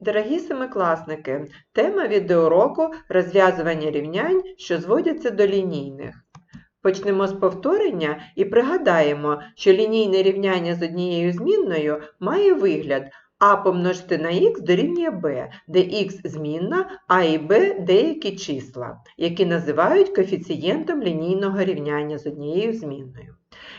Дорогі семикласники, тема відеоуроку розв'язування рівнянь, що зводяться до лінійних. Почнемо з повторення і пригадаємо, що лінійне рівняння з однією змінною має вигляд а помножити на х дорівнює b, де х змінна, а і b деякі числа, які називають коефіцієнтом лінійного рівняння з однією змінною.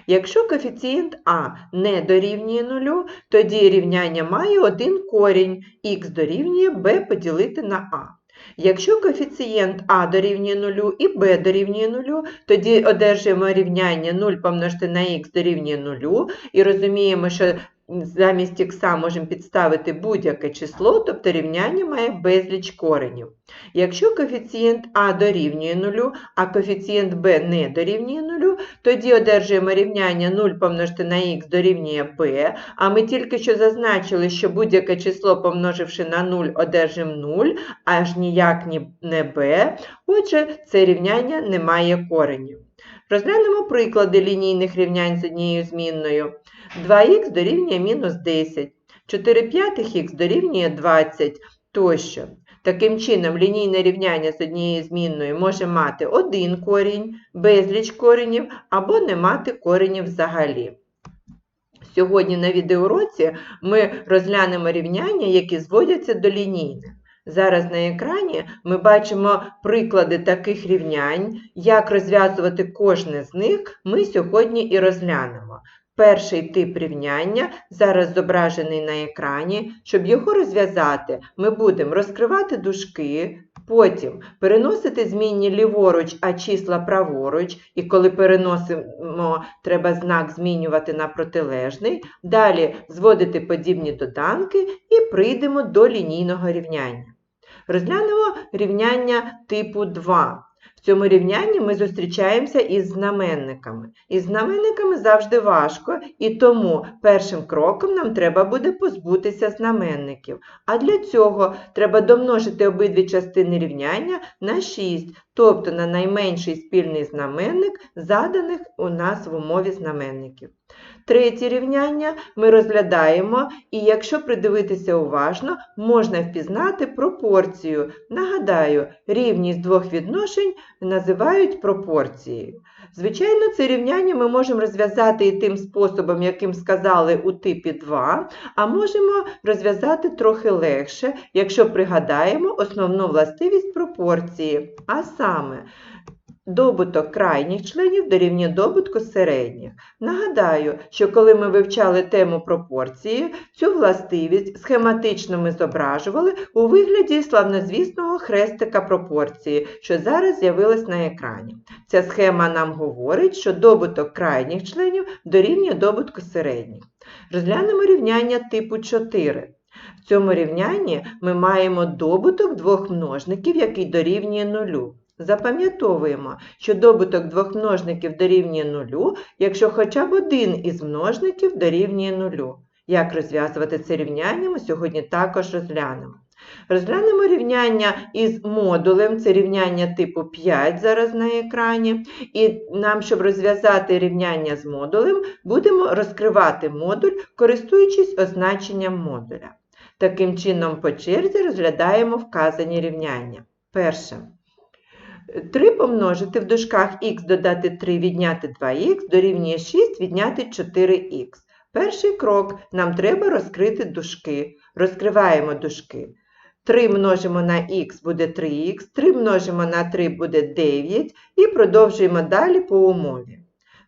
Якщо коефіцієнт а не дорівнює нулю, тоді рівняння має один корінь х дорівнює b поділити на а. Якщо коефіцієнт а дорівнює 0 і b дорівнює 0, тоді одержуємо рівняння 0 помножити на х дорівнює 0 і розуміємо, що замість х можемо підставити будь-яке число, тобто рівняння має безліч коренів. Якщо коефіцієнт а дорівнює нулю, а коефіцієнт b не дорівнює нулю, тоді одержуємо рівняння 0 помножити на х дорівнює b, а ми тільки що зазначили, що будь-яке число, помноживши на 0, одержимо 0, аж ніяк не b, отже, це рівняння не має коренів. Розглянемо приклади лінійних рівнянь з однією змінною. 2х дорівнює мінус 10, 4 п'ятих х дорівнює 20 тощо. Таким чином, лінійне рівняння з однією змінною може мати один корінь, безліч коренів або не мати коренів взагалі. Сьогодні на відеоуроці ми розглянемо рівняння, які зводяться до лінійних. Зараз на екрані ми бачимо приклади таких рівнянь. Як розв'язувати кожне з них, ми сьогодні і розглянемо. Перший тип рівняння зараз зображений на екрані. Щоб його розв'язати, ми будемо розкривати дужки, потім переносити змінні ліворуч, а числа праворуч, і коли переносимо, треба знак змінювати на протилежний. Далі зводити подібні доданки і прийдемо до лінійного рівняння. Розглянемо рівняння типу 2. В цьому рівнянні ми зустрічаємося із знаменниками. Із знаменниками завжди важко, і тому першим кроком нам треба буде позбутися знаменників. А для цього треба домножити обидві частини рівняння на 6, тобто на найменший спільний знаменник, заданих у нас в умові знаменників. Третє рівняння ми розглядаємо, і якщо придивитися уважно, можна впізнати пропорцію. Нагадаю, рівність двох відношень називають пропорцією. Звичайно, це рівняння ми можемо розв'язати і тим способом, яким сказали у типі 2, а можемо розв'язати трохи легше, якщо пригадаємо основну властивість пропорції, а саме Добуток крайніх членів дорівнює добутку середніх. Нагадаю, що коли ми вивчали тему пропорції, цю властивість схематично ми зображували у вигляді славнозвісного хрестика пропорції, що зараз з'явилась на екрані. Ця схема нам говорить, що добуток крайніх членів дорівнює добутку середніх. Розглянемо рівняння типу 4. В цьому рівнянні ми маємо добуток двох множників, який дорівнює нулю. Запам'ятовуємо, що добуток двох множників дорівнює нулю, якщо хоча б один із множників дорівнює нулю. Як розв'язувати це рівняння, ми сьогодні також розглянемо. Розглянемо рівняння із модулем, це рівняння типу 5 зараз на екрані. І нам, щоб розв'язати рівняння з модулем, будемо розкривати модуль, користуючись означенням модуля. Таким чином, по черзі розглядаємо вказані рівняння. Перше. 3 помножити в дужках х додати 3 відняти 2х дорівнює 6 відняти 4х. Перший крок нам треба розкрити дужки. Розкриваємо дужки. 3 множимо на х буде 3х, 3 множимо на 3 буде 9 і продовжуємо далі по умові.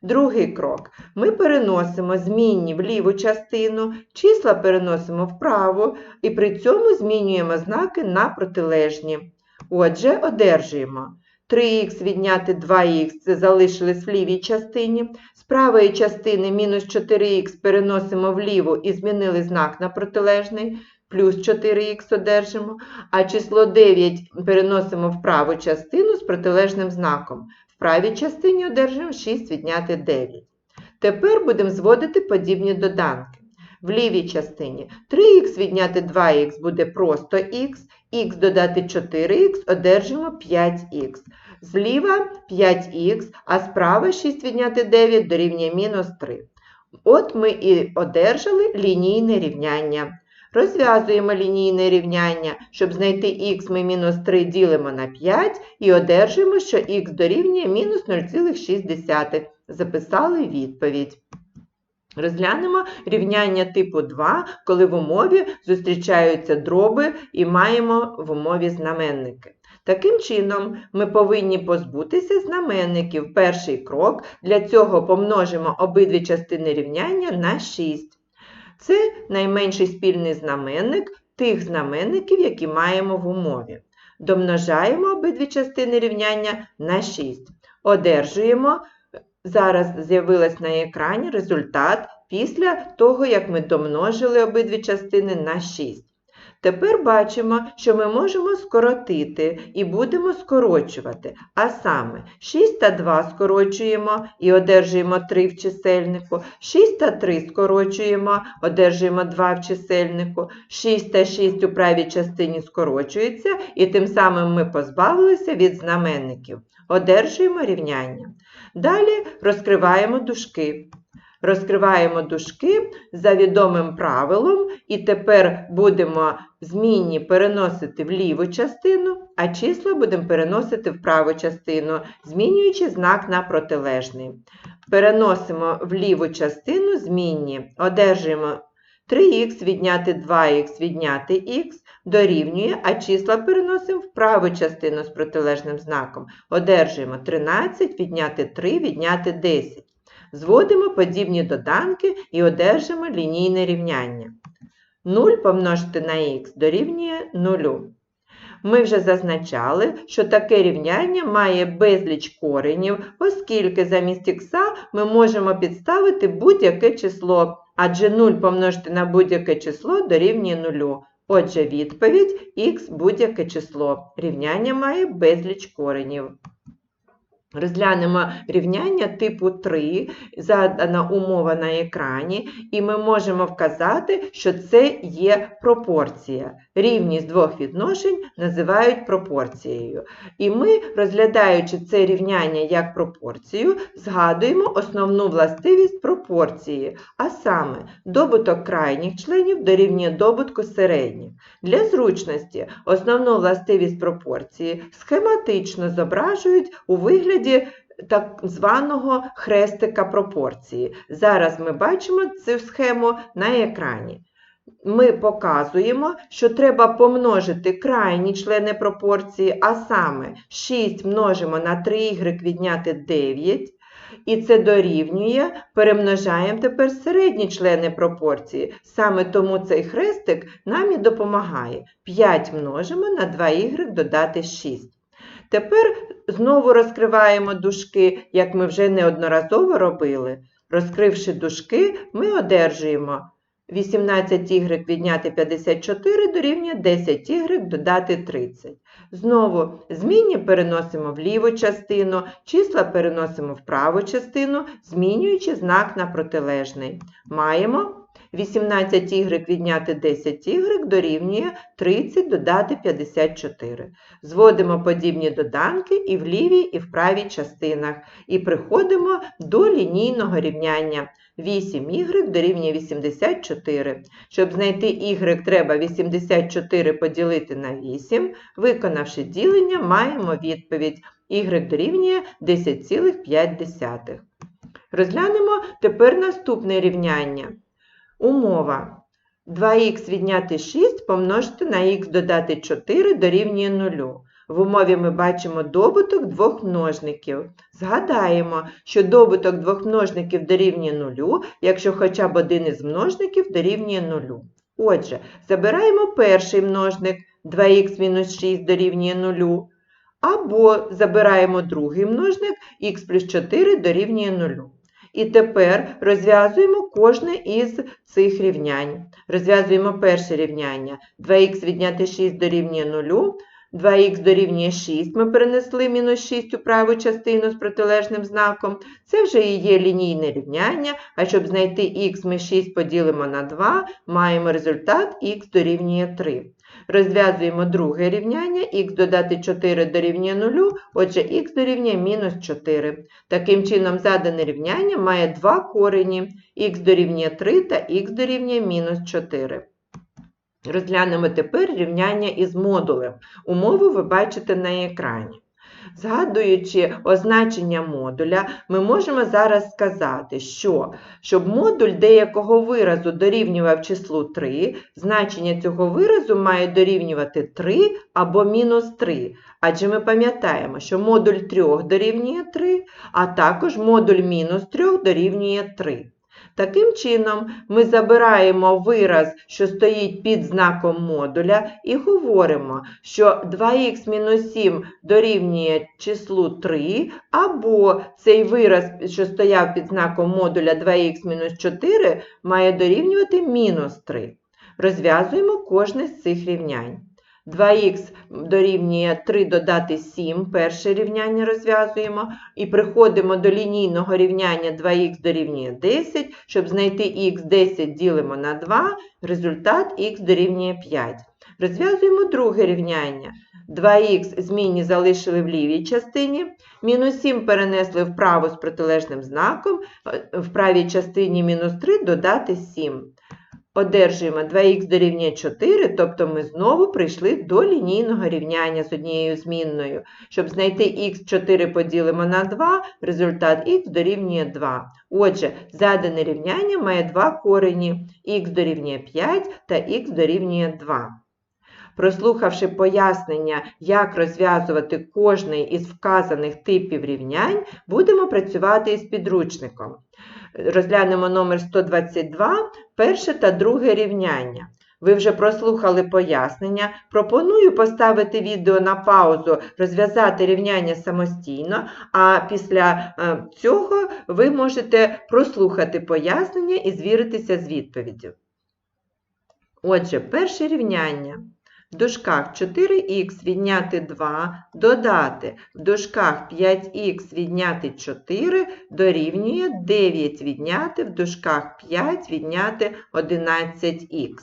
Другий крок. Ми переносимо змінні в ліву частину, числа переносимо вправо і при цьому змінюємо знаки на протилежні. Отже, одержуємо 3х відняти 2х це залишилось в лівій частині. З правої частини мінус 4х переносимо вліву і змінили знак на протилежний, плюс 4х одержимо, а число 9 переносимо в праву частину з протилежним знаком. В правій частині одержимо 6 відняти 9. Тепер будемо зводити подібні доданки. В лівій частині 3х відняти 2х буде просто х, х додати 4х одержимо 5х. Зліва 5х, а справа 6 відняти 9 дорівнює мінус 3. От ми і одержали лінійне рівняння. Розв'язуємо лінійне рівняння. Щоб знайти х, ми мінус 3 ділимо на 5 і одержуємо, що х дорівнює мінус 0,6. Записали відповідь. Розглянемо рівняння типу 2, коли в умові зустрічаються дроби і маємо в умові знаменники. Таким чином, ми повинні позбутися знаменників. Перший крок для цього помножимо обидві частини рівняння на 6. Це найменший спільний знаменник тих знаменників, які маємо в умові. Домножаємо обидві частини рівняння на 6. Одержуємо, зараз з'явилась на екрані результат після того, як ми домножили обидві частини на 6. Тепер бачимо, що ми можемо скоротити і будемо скорочувати. А саме 6 та 2 скорочуємо і одержуємо 3 в чисельнику, 6 та 3 скорочуємо, одержуємо 2 в чисельнику, 6 та 6 у правій частині скорочується, і тим самим ми позбавилися від знаменників. Одержуємо рівняння. Далі розкриваємо дужки. Розкриваємо дужки за відомим правилом, і тепер будемо змінні переносити в ліву частину, а числа будемо переносити в праву частину, змінюючи знак на протилежний. Переносимо в ліву частину змінні, одержуємо 3х відняти 2х відняти х дорівнює, а числа переносимо в праву частину з протилежним знаком. Одержуємо 13 відняти 3 відняти 10. Зводимо подібні доданки і одержимо лінійне рівняння. 0 помножити на х дорівнює 0. Ми вже зазначали, що таке рівняння має безліч коренів, оскільки замість х ми можемо підставити будь-яке число, адже 0 помножити на будь-яке число дорівнює 0. Отже, відповідь х будь-яке число. Рівняння має безліч коренів. Розглянемо рівняння типу 3, задана умова на екрані, і ми можемо вказати, що це є пропорція. Рівність двох відношень називають пропорцією. І ми, розглядаючи це рівняння як пропорцію, згадуємо основну властивість пропорції, а саме добуток крайніх членів дорівнює добутку середніх. Для зручності основну властивість пропорції схематично зображують у вигляді так званого хрестика пропорції. Зараз ми бачимо цю схему на екрані. Ми показуємо, що треба помножити крайні члени пропорції, а саме 6 множимо на 3y відняти 9, і це дорівнює, перемножаємо тепер середні члени пропорції. Саме тому цей хрестик нам і допомагає. 5 множимо на 2y додати 6. Тепер знову розкриваємо дужки, як ми вже неодноразово робили. Розкривши дужки, ми одержуємо 18y відняти 54 дорівнює 10 ігрек додати 30. Знову змінні переносимо в ліву частину, числа переносимо в праву частину, змінюючи знак на протилежний. Маємо 18y відняти 10y дорівнює 30 додати 54. Зводимо подібні доданки і в лівій, і в правій частинах. І приходимо до лінійного рівняння. 8y дорівнює 84. Щоб знайти y, треба 84 поділити на 8. Виконавши ділення, маємо відповідь y дорівнює 10,5. Розглянемо тепер наступне рівняння. Умова. 2х відняти 6 помножити на х додати 4 дорівнює 0. В умові ми бачимо добуток двох множників. Згадаємо, що добуток двох множників дорівнює 0, якщо хоча б один із множників дорівнює 0. Отже, забираємо перший множник 2х мінус 6 дорівнює 0, або забираємо другий множник х плюс 4 дорівнює 0. І тепер розв'язуємо кожне із цих рівнянь. Розв'язуємо перше рівняння. 2х відняти 6 дорівнює 0, 2х дорівнює 6. Ми перенесли мінус 6 у праву частину з протилежним знаком. Це вже і є лінійне рівняння, а щоб знайти х, ми 6 поділимо на 2, маємо результат х дорівнює 3. Розв'язуємо друге рівняння, х додати 4 дорівнює 0, отже х дорівнює мінус 4. Таким чином, задане рівняння має два корені, х дорівнює 3 та х дорівнює мінус 4. Розглянемо тепер рівняння із модулем. Умову ви бачите на екрані. Згадуючи означення модуля, ми можемо зараз сказати, що щоб модуль деякого виразу дорівнював числу 3, значення цього виразу має дорівнювати 3 або мінус 3. Адже ми пам'ятаємо, що модуль 3 дорівнює 3, а також модуль мінус 3 дорівнює 3. Таким чином, ми забираємо вираз, що стоїть під знаком модуля, і говоримо, що 2х-7 дорівнює числу 3, або цей вираз, що стояв під знаком модуля 2х-4, має дорівнювати мінус 3. Розв'язуємо кожне з цих рівнянь. 2х дорівнює 3 додати 7, перше рівняння розв'язуємо, і приходимо до лінійного рівняння. 2х дорівнює 10, щоб знайти х 10 ділимо на 2, результат х дорівнює 5. Розв'язуємо друге рівняння. 2х змінні залишили в лівій частині, мінус 7 перенесли вправо з протилежним знаком, в правій частині мінус 3 додати 7. Одержуємо 2х дорівнює 4, тобто ми знову прийшли до лінійного рівняння з однією змінною. Щоб знайти х4 поділимо на 2, результат х дорівнює 2. Отже, задане рівняння має два корені х дорівнює 5 та х дорівнює 2. Прослухавши пояснення, як розв'язувати кожний із вказаних типів рівнянь, будемо працювати із підручником. Розглянемо номер 122, перше та друге рівняння. Ви вже прослухали пояснення. Пропоную поставити відео на паузу, розв'язати рівняння самостійно, а після е, цього ви можете прослухати пояснення і звіритися з відповіддю. Отже, перше рівняння. В дужках 4х відняти 2, додати в дужках 5х відняти 4 дорівнює 9 відняти в дужках 5 відняти 11х.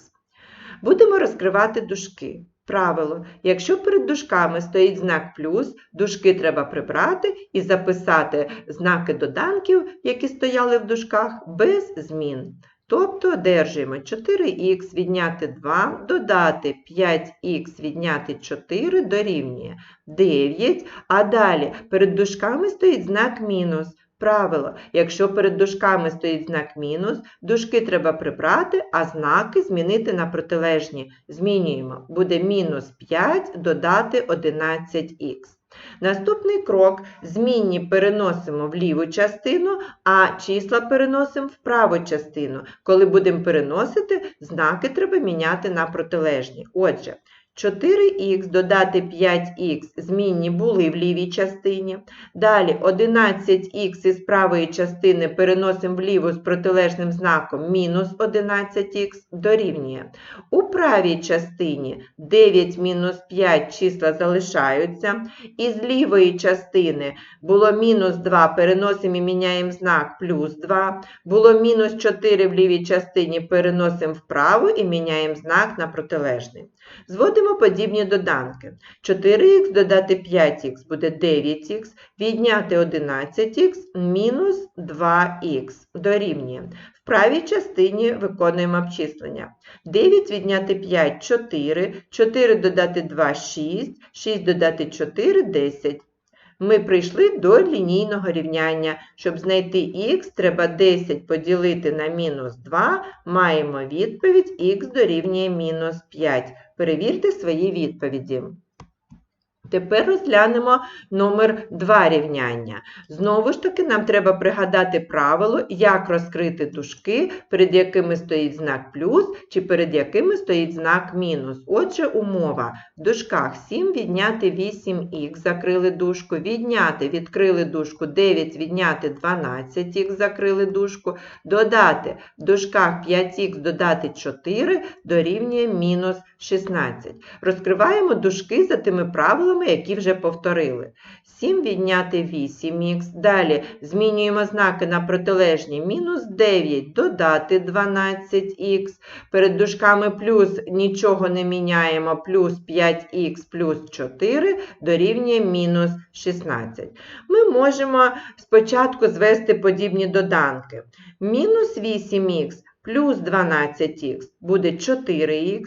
Будемо розкривати дужки. Правило, якщо перед дужками стоїть знак плюс, дужки треба прибрати і записати знаки доданків, які стояли в дужках, без змін. Тобто одержуємо 4х відняти 2, додати 5х відняти 4 дорівнює 9, а далі перед дужками стоїть знак мінус. Правило, якщо перед дужками стоїть знак мінус, дужки треба прибрати, а знаки змінити на протилежні. Змінюємо. Буде мінус 5 додати 11х. Наступний крок змінні переносимо в ліву частину, а числа переносимо в праву частину. Коли будемо переносити, знаки треба міняти на протилежні. Отже, 4х додати 5х змінні були в лівій частині. Далі 11х із правої частини переносимо вліву з протилежним знаком мінус 11х дорівнює. У правій частині 9 мінус 5 числа залишаються. Із лівої частини було мінус 2, переносимо і міняємо знак плюс 2. Було мінус 4 в лівій частині, переносимо вправо і міняємо знак на протилежний. Зводимо подібні доданки. 4х додати 5х буде 9х, відняти 11х мінус 2х дорівнює. В правій частині виконуємо обчислення. 9 відняти 5 4, 4 додати 2 6, 6 додати 4 10. Ми прийшли до лінійного рівняння. Щоб знайти х, треба 10 поділити на мінус 2, маємо відповідь х дорівнює мінус 5. Перевірте свої відповіді. Тепер розглянемо номер 2 рівняння. Знову ж таки, нам треба пригадати правило, як розкрити дужки, перед якими стоїть знак плюс, чи перед якими стоїть знак мінус. Отже, умова. В дужках 7 відняти 8х, закрили дужку, відняти, відкрили дужку, 9 відняти 12х, закрили дужку, додати в дужках 5х додати 4 дорівнює мінус 16. Розкриваємо дужки за тими правилами, які вже повторили. 7 відняти 8х. Далі змінюємо знаки на протилежні. Мінус 9 додати 12х. Перед дужками плюс нічого не міняємо. Плюс 5х плюс 4 дорівнює мінус 16. Ми можемо спочатку звести подібні доданки. Мінус 8х плюс 12х буде 4х.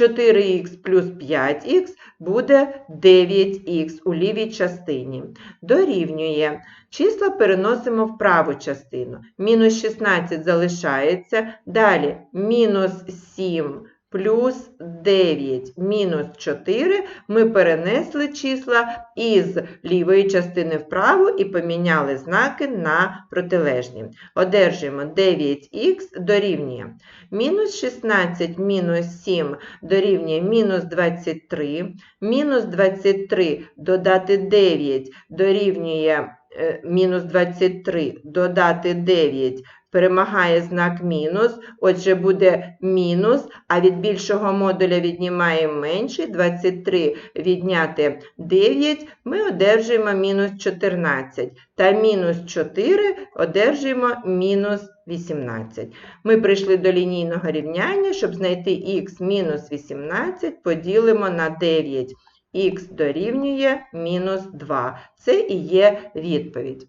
4х плюс 5х буде 9х у лівій частині. Дорівнює. Числа переносимо в праву частину. Мінус 16 залишається. Далі мінус 7 плюс 9 мінус 4 ми перенесли числа із лівої частини вправо і поміняли знаки на протилежні. Одержуємо 9х дорівнює. Мінус 16 мінус 7 дорівнює мінус 23. Мінус 23 додати 9 дорівнює е, мінус 23 додати 9 перемагає знак мінус, отже буде мінус, а від більшого модуля віднімаємо менший, 23 відняти 9, ми одержуємо мінус 14. Та мінус 4 одержуємо мінус 18. Ми прийшли до лінійного рівняння, щоб знайти х мінус 18, поділимо на 9. Х дорівнює мінус 2. Це і є відповідь.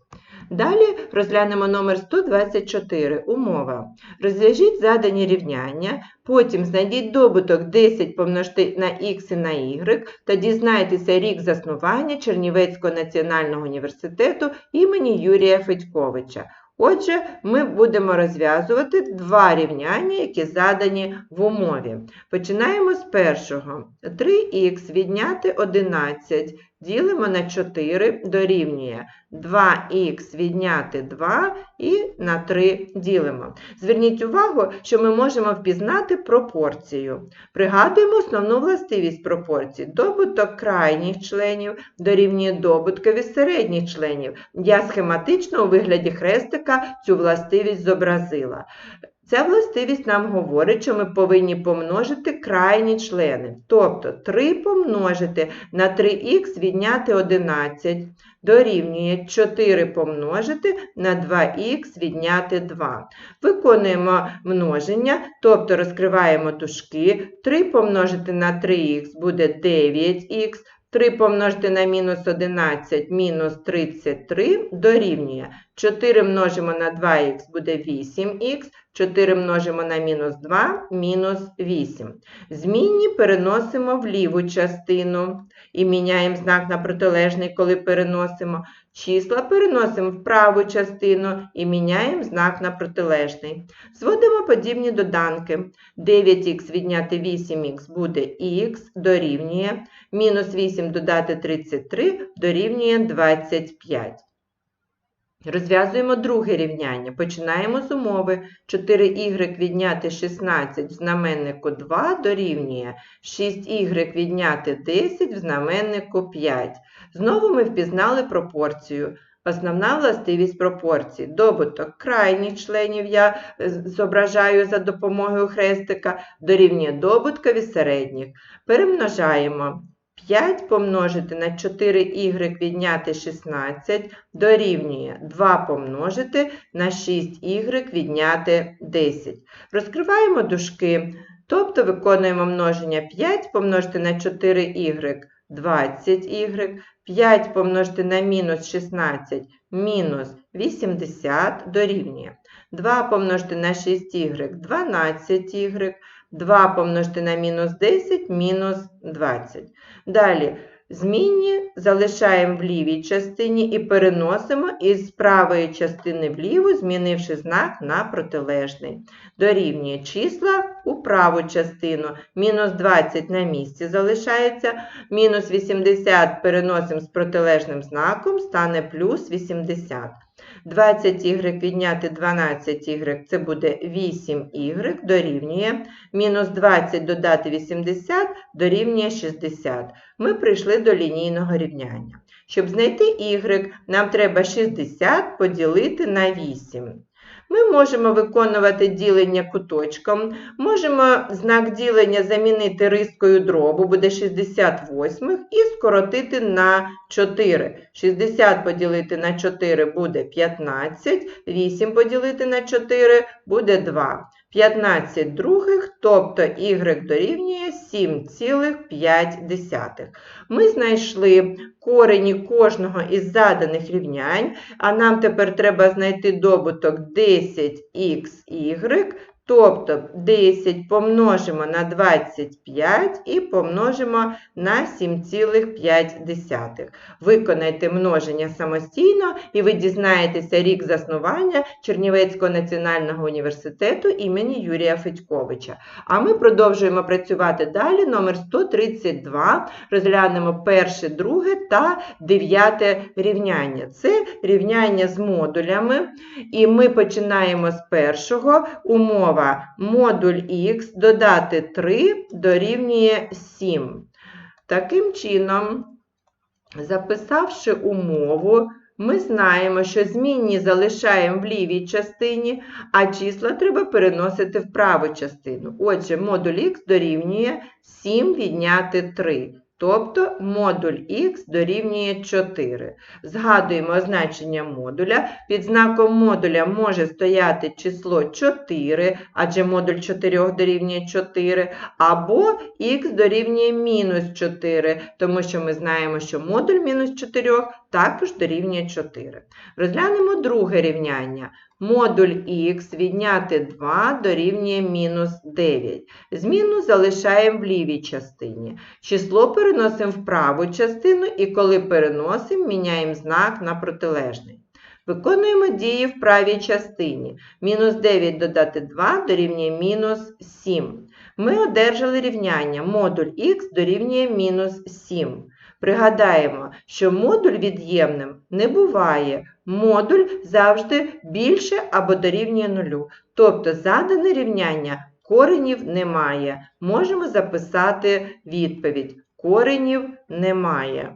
Далі розглянемо номер 124. Умова. Розв'яжіть задані рівняння, потім знайдіть добуток 10 помножити на х і на y та дізнайтеся рік заснування Чернівецького національного університету імені Юрія Федьковича. Отже, ми будемо розв'язувати два рівняння, які задані в умові. Починаємо з першого. 3х відняти 11 ділимо на 4 дорівнює 2х відняти 2 і на 3 ділимо. Зверніть увагу, що ми можемо впізнати пропорцію. Пригадуємо основну властивість пропорції. Добуток крайніх членів дорівнює добуткові середніх членів. Я схематично у вигляді хрестика цю властивість зобразила. Ця властивість нам говорить, що ми повинні помножити крайні члени. Тобто 3 помножити на 3х відняти 11 дорівнює 4 помножити на 2х відняти 2. Виконуємо множення, тобто розкриваємо тушки. 3 помножити на 3х буде 9х. 3 помножити на мінус 11 мінус 33 дорівнює. 4 множимо на 2х буде 8х, 4 множимо на мінус 2 мінус 8. Змінні переносимо в ліву частину і міняємо знак на протилежний, коли переносимо. Числа переносимо в праву частину і міняємо знак на протилежний. Зводимо подібні доданки. 9х відняти 8х буде х дорівнює. Мінус 8 додати 33 дорівнює 25. Розв'язуємо друге рівняння. Починаємо з умови. 4y відняти 16 в знаменнику 2 дорівнює 6y відняти 10 в знаменнику 5. Знову ми впізнали пропорцію. Основна властивість пропорції. Добуток крайніх членів я е, зображаю за допомогою хрестика, дорівнює добуткові середніх. Перемножаємо 5 помножити на 4y відняти 16 дорівнює 2 помножити на 6y відняти 10. Розкриваємо дужки, тобто виконуємо множення 5 помножити на 4y 20y, 5 помножити на мінус 16 мінус 80 дорівнює. 2 помножити на 6y 12y, 2 помножити на мінус 10 мінус 20. Далі змінні залишаємо в лівій частині і переносимо із правої частини вліву, змінивши знак на протилежний. Дорівнює числа у праву частину. Мінус 20 на місці залишається, мінус 80 переносимо з протилежним знаком, стане плюс 80. 20y відняти 12y це буде 8y дорівнює. Мінус 20 додати 80 дорівнює 60. Ми прийшли до лінійного рівняння. Щоб знайти y, нам треба 60 поділити на 8. Ми можемо виконувати ділення куточком, можемо знак ділення замінити рискою дробу, буде 68 і скоротити на 4. 60 поділити на 4 буде 15, 8 поділити на 4 буде 2. 15 других, тобто y дорівнює 7,5. Ми знайшли корені кожного із заданих рівнянь, а нам тепер треба знайти добуток 10xy, Тобто 10 помножимо на 25 і помножимо на 7,5. Виконайте множення самостійно і ви дізнаєтеся рік заснування Чернівецького національного університету імені Юрія Федьковича. А ми продовжуємо працювати далі. Номер 132. Розглянемо перше, друге та дев'яте рівняння. Це рівняння з модулями. І ми починаємо з першого. Умова модуль х додати 3 дорівнює 7. Таким чином, записавши умову, ми знаємо, що змінні залишаємо в лівій частині, а числа треба переносити в праву частину. Отже, модуль х дорівнює 7 відняти 3. Тобто модуль х дорівнює 4. Згадуємо значення модуля. Під знаком модуля може стояти число 4, адже модуль 4 дорівнює 4, або х дорівнює мінус 4, тому що ми знаємо, що модуль мінус 4 також дорівнює 4. Розглянемо друге рівняння. Модуль х відняти 2 дорівнює мінус 9. Зміну залишаємо в лівій частині. Число переносимо в праву частину і коли переносимо, міняємо знак на протилежний. Виконуємо дії в правій частині. Мінус 9 додати 2 дорівнює мінус 7. Ми одержали рівняння. Модуль х дорівнює мінус 7. Пригадаємо, що модуль від'ємним не буває. Модуль завжди більше або дорівнює нулю. Тобто задане рівняння коренів немає. Можемо записати відповідь. Коренів немає.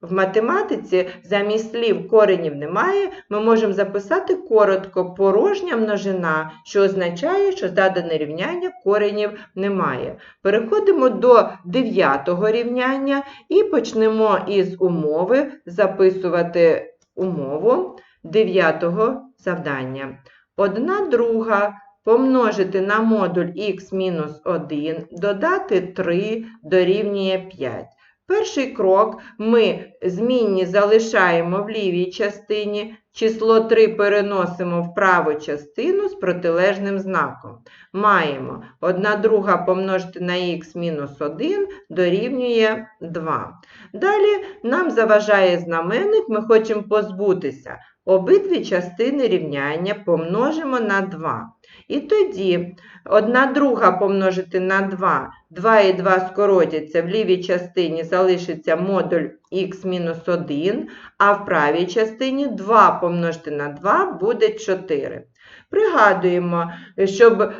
В математиці замість слів коренів немає, ми можемо записати коротко порожня множина, що означає, що задане рівняння коренів немає. Переходимо до дев'ятого рівняння і почнемо із умови записувати умову дев'ятого завдання. Одна друга помножити на модуль х-1 додати 3 дорівнює 5. Перший крок ми змінні залишаємо в лівій частині, число 3 переносимо в праву частину з протилежним знаком. Маємо 1 друга помножити на х мінус 1 дорівнює 2. Далі нам заважає знаменник, ми хочемо позбутися. Обидві частини рівняння помножимо на 2. І тоді 1 друга помножити на 2, 2 і 2 скоротяться, в лівій частині залишиться модуль х-1, а в правій частині 2 помножити на 2 буде 4. Пригадуємо, щоб е,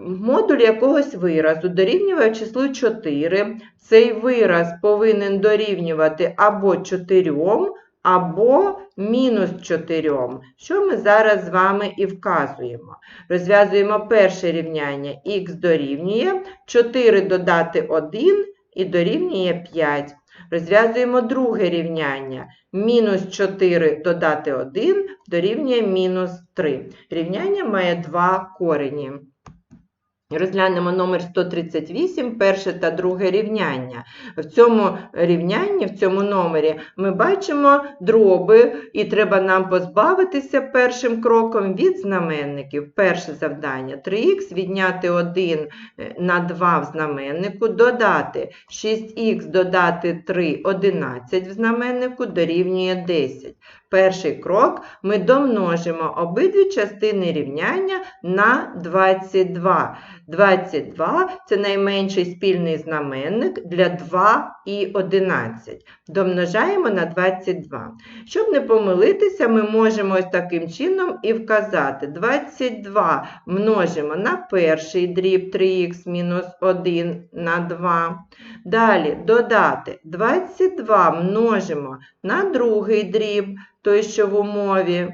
модуль якогось виразу дорівнював числу 4, цей вираз повинен дорівнювати або 4, або мінус 4, що ми зараз з вами і вказуємо. Розв'язуємо перше рівняння х дорівнює 4 додати 1 і дорівнює 5. Розв'язуємо друге рівняння. Мінус 4 додати 1 дорівнює мінус 3. Рівняння має два корені. Розглянемо номер 138, перше та друге рівняння. В цьому рівнянні, в цьому номері, ми бачимо дроби, і треба нам позбавитися першим кроком від знаменників. Перше завдання 3х відняти 1 на 2 в знаменнику, додати 6х додати 3, 11 в знаменнику дорівнює 10. Перший крок ми домножимо обидві частини рівняння на 22. 22 це найменший спільний знаменник для 2 і 11. Домножаємо на 22. Щоб не помилитися, ми можемо ось таким чином і вказати. 22 множимо на перший дріб 3х мінус 1 на 2. Далі додати 22 множимо на другий дріб, той, що в умові.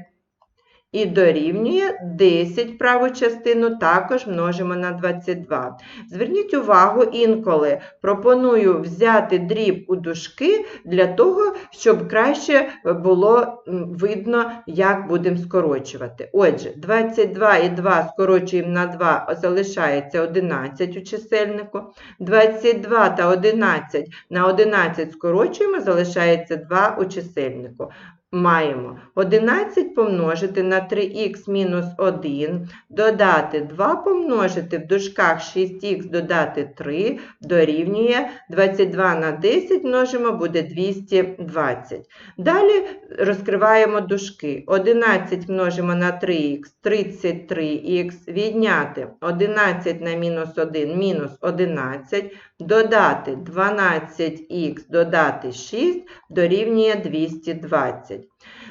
І дорівнює 10 праву частину також множимо на 22. Зверніть увагу, інколи пропоную взяти дріб у дужки для того, щоб краще було видно, як будемо скорочувати. Отже, 22 і 2 скорочуємо на 2, залишається 11 у чисельнику. 22 та 11 на 11 скорочуємо, залишається 2 у чисельнику. Маємо 11 помножити на 3х мінус 1, додати 2 помножити в дужках 6х додати 3 дорівнює 22 на 10 множимо буде 220. Далі розкриваємо дужки. 11 множимо на 3х, 33х, відняти 11 на мінус 1, мінус 11, додати 12х, додати 6 дорівнює 220.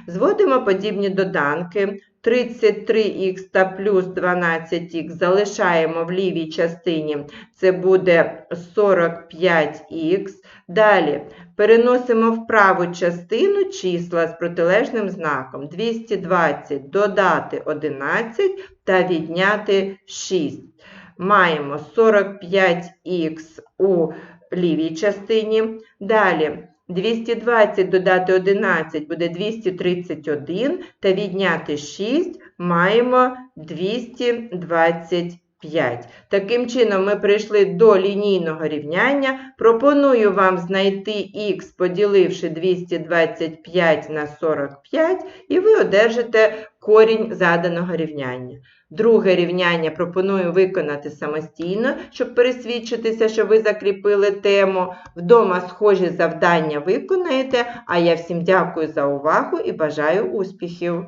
Зводимо подібні доданки. 33х та плюс 12х залишаємо в лівій частині, це буде 45х. Далі переносимо в праву частину числа з протилежним знаком 220 додати 11 та відняти 6. Маємо 45х у лівій частині. Далі 220 додати 11 буде 231 та відняти 6 маємо 225. Таким чином ми прийшли до лінійного рівняння. Пропоную вам знайти х, поділивши 225 на 45, і ви одержите корінь заданого рівняння. Друге рівняння пропоную виконати самостійно, щоб пересвідчитися, що ви закріпили тему. Вдома схожі завдання виконаєте, а я всім дякую за увагу і бажаю успіхів!